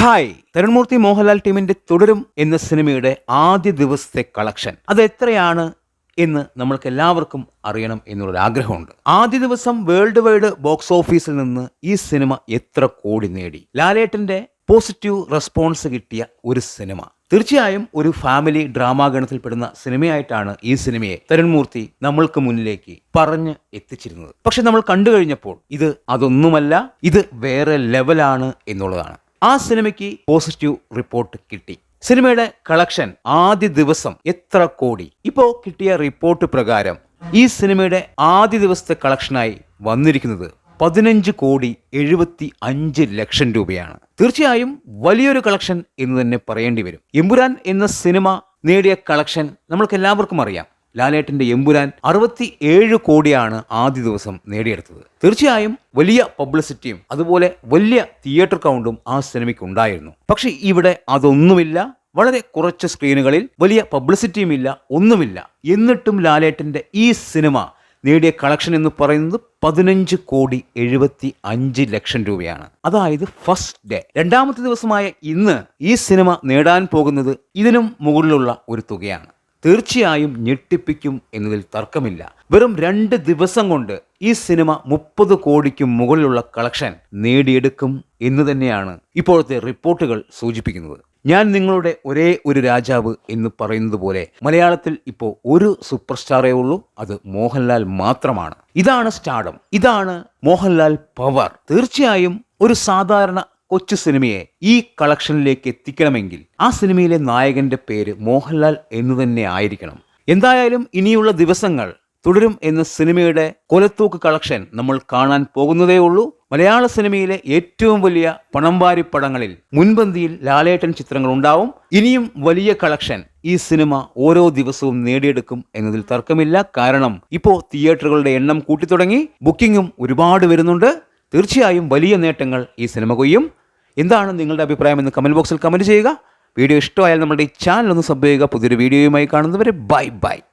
Hi. Tharun Moorthy Mohanlal ടീമിന്റെ തുടരും എന്ന സിനിമയുടെ ആദ്യ ദിവസത്തെ കളക്ഷൻ. അത് എത്രയാണ് എന്ന് നമ്മൾക്ക് എല്ലാവർക്കും അറിയണം എന്നുള്ളൊരു ആഗ്രഹമുണ്ട്. ആദ്യ ദിവസം വേൾഡ് വൈഡ് ബോക്സ് ഓഫീസിൽ നിന്ന് ഈ സിനിമ എത്ര കോടി നേടി? ലാലേട്ടന്റെ പോസിറ്റീവ് റെസ്പോൺസ് കിട്ടിയ ഒരു സിനിമ. തീർച്ചയായും ഒരു ഫാമിലി ഡ്രാമ ഗണത്തിൽപ്പെടുന്ന സിനിമയായിട്ടാണ് ഈ സിനിമയെ തരുൺമൂർത്തി നമ്മൾക്ക് മുന്നിലേക്ക് പറഞ്ഞ് എത്തിച്ചിരുന്നത്. പക്ഷെ നമ്മൾ കണ്ടു കഴിഞ്ഞപ്പോൾ ഇത് അതൊന്നുമല്ല ഇത് വേറെ ലെവലാണ് എന്നുള്ളതാണ്. ആ സിനിമയ്ക്ക് പോസിറ്റീവ് റിപ്പോർട്ട് കിട്ടി. സിനിമയുടെ കളക്ഷൻ ആദ്യ ദിവസം എത്ര കോടി? ഇപ്പോ കിട്ടിയ റിപ്പോർട്ട് പ്രകാരം ഈ സിനിമയുടെ ആദ്യ ദിവസത്തെ കളക്ഷനായി വന്നിരിക്കുന്നത് പതിനഞ്ച് കോടി എഴുപത്തി അഞ്ച് ലക്ഷം രൂപയാണ്. തീർച്ചയായും വലിയൊരു കളക്ഷൻ എന്ന് തന്നെ പറയേണ്ടി വരും. എമ്പുരാൻ എന്ന സിനിമ നേടിയ കളക്ഷൻ നമ്മൾക്ക് എല്ലാവർക്കും അറിയാം. ലാലേട്ടന്റെ എമ്പുരാൻ അറുപത്തി ഏഴ് കോടിയാണ് ആദ്യ ദിവസം നേടിയെടുത്തത്. തീർച്ചയായും വലിയ പബ്ലിസിറ്റിയും അതുപോലെ വലിയ തിയേറ്റർ കൗണ്ടും ആ സിനിമയ്ക്ക് ഉണ്ടായിരുന്നു പക്ഷേ ഇവിടെ അതൊന്നുമില്ല. വളരെ കുറച്ച് സ്ക്രീനുകളിൽ വലിയ പബ്ലിസിറ്റിയും ഇല്ല ഒന്നുമില്ല. എന്നിട്ടും ലാലേട്ടന്റെ ഈ സിനിമ നേടിയ കളക്ഷൻ എന്ന് പറയുന്നത് പതിനഞ്ച് കോടി എഴുപത്തി അഞ്ച് ലക്ഷം രൂപയാണ്. അതായത് ഫസ്റ്റ് ഡേ. രണ്ടാമത്തെ ദിവസമായ ഇന്ന് ഈ സിനിമ നേടാൻ പോകുന്നത് ഇതിനും മുകളിലുള്ള ഒരു തുകയാണ്. തീർച്ചയായും ഞെട്ടിപ്പിക്കും എന്നതിൽ തർക്കമില്ല. വെറും രണ്ട് ദിവസം കൊണ്ട് ഈ സിനിമ മുപ്പത് കോടിക്ക് മുകളിലുള്ള കളക്ഷൻ നേടിയെടുക്കും എന്ന് തന്നെയാണ് ഇപ്പോഴത്തെ റിപ്പോർട്ടുകൾ സൂചിപ്പിക്കുന്നത്. ഞാൻ നിങ്ങളുടെ ഒരേ ഒരു രാജാവ് എന്ന് പറയുന്നത് പോലെ മലയാളത്തിൽ ഇപ്പോൾ ഒരു സൂപ്പർ സ്റ്റാറേ ഉള്ളൂ. അത് മോഹൻലാൽ മാത്രമാണ്. ഇതാണ് സ്റ്റാർഡം ഇതാണ് മോഹൻലാൽ പവർ തീർച്ചയായും ഒരു സാധാരണ കൊച്ചു സിനിമയെ ഈ കളക്ഷനിലേക്ക് എത്തിക്കണമെങ്കിൽ ആ സിനിമയിലെ നായകന്റെ പേര് മോഹൻലാൽ എന്ന് തന്നെ ആയിരിക്കണം. എന്തായാലും ഇനിയുള്ള ദിവസങ്ങൾ തുടരും എന്ന സിനിമയുടെ കൊലത്തൂക്ക് കളക്ഷൻ നമ്മൾ കാണാൻ പോകുന്നതേ ഉള്ളൂ. മലയാള സിനിമയിലെ ഏറ്റവും വലിയ പണംവാരി പടങ്ങളിൽ മുൻപന്തിയിൽ ലാലേട്ടൻ ചിത്രങ്ങൾ ഉണ്ടാവും. ഇനിയും വലിയ കളക്ഷൻ ഈ സിനിമ ഓരോ ദിവസവും നേടിയെടുക്കും എന്നതിൽ തർക്കമില്ല. കാരണം ഇപ്പോൾ തിയേറ്ററുകളുടെ എണ്ണം കൂട്ടിത്തുടങ്ങി. ബുക്കിങ്ങും ഒരുപാട് വരുന്നുണ്ട്. തീർച്ചയായും വലിയ നേട്ടങ്ങൾ ഈ സിനിമ കൊയ്യും. എന്താണ് നിങ്ങളുടെ അഭിപ്രായം എന്ന് കമന്റ് ബോക്സിൽ കമന്റ് ചെയ്യുക. വീഡിയോ ഇഷ്ടമായാൽ നമ്മുടെ ഈ ചാനൽ ഒന്ന് സബ് ചെയ്യുക. പുതിയൊരു വീഡിയോയുമായി കാണുന്നവരെ ബൈ ബൈ